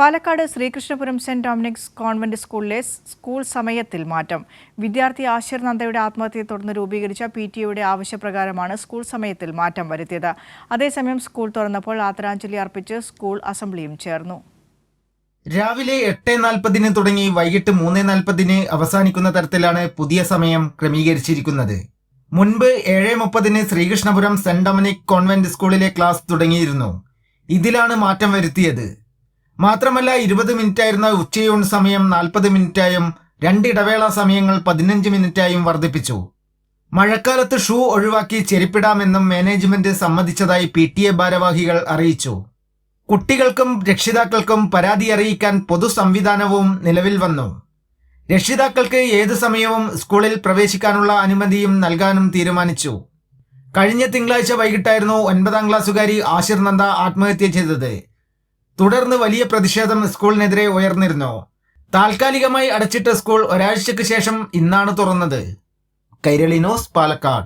Palakkad Sreekrishnapuram Saint Dominic's convent സ്കൂളിലെ school സമയത്തിൽ മാറ്റം. വിദ്യാർത്ഥി ആശിർ നന്ദയുടെ ആത്മഹത്യയെ തുടർന്ന് രൂപീകരിച്ച പി ടി എയുടെ ആവശ്യപ്രകാരമാണ് സ്കൂൾ സമയത്തിൽ മാറ്റം വരുത്തിയത്. അതേസമയം സ്കൂൾ തുറന്നപ്പോൾ ആദരാഞ്ജലി അർപ്പിച്ച് സ്കൂൾ അസംബ്ലിയും ചേർന്നു. രാവിലെ എട്ട് നാൽപ്പതിന് തുടങ്ങി വൈകിട്ട് മൂന്ന് നാൽപ്പതിന് അവസാനിക്കുന്ന തരത്തിലാണ് പുതിയ സമയം ക്രമീകരിച്ചിരിക്കുന്നത്. മുൻപ് ഏഴ് മുപ്പതിന് ശ്രീകൃഷ്ണപുരം സെന്റ് ഡൊമിനിക് കോൺവെന്റ് സ്കൂളിലെ ക്ലാസ് തുടങ്ങിയിരുന്നു. ഇതിലാണ് മാറ്റം വരുത്തിയത്. മാത്രമല്ല ഇരുപത് മിനിറ്റായിരുന്ന ഉച്ചയൂൺ സമയം നാൽപ്പത് മിനിറ്റായും രണ്ട് ഇടവേള സമയങ്ങൾ പതിനഞ്ച് മിനിറ്റായും വർദ്ധിപ്പിച്ചു. മഴക്കാലത്ത് ഷൂ ഒഴിവാക്കി ചെരിപ്പിടാമെന്നും മാനേജ്മെന്റ് സമ്മതിച്ചതായി പി ടി എ ഭാരവാഹികൾ അറിയിച്ചു. കുട്ടികൾക്കും രക്ഷിതാക്കൾക്കും പരാതി അറിയിക്കാൻ പൊതു സംവിധാനവും നിലവിൽ വന്നു. രക്ഷിതാക്കൾക്ക് ഏതു സമയവും സ്കൂളിൽ പ്രവേശിക്കാനുള്ള അനുമതിയും നൽകാനും തീരുമാനിച്ചു. കഴിഞ്ഞ തിങ്കളാഴ്ച വൈകിട്ടായിരുന്നു ഒൻപതാം ക്ലാസ്സുകാരി ആശിർ നന്ദ ആത്മഹത്യ ചെയ്തത്. തുടർന്ന് വലിയ പ്രതിഷേധം സ്കൂളിനെതിരെ ഉയർന്നിരുന്നു. താൽക്കാലികമായി അടച്ചിട്ട സ്കൂൾ ഒരാഴ്ചയ്ക്ക് ശേഷം ഇന്നാണ് തുറന്നത്. കൈരളി ന്യൂസ് പാലക്കാട്.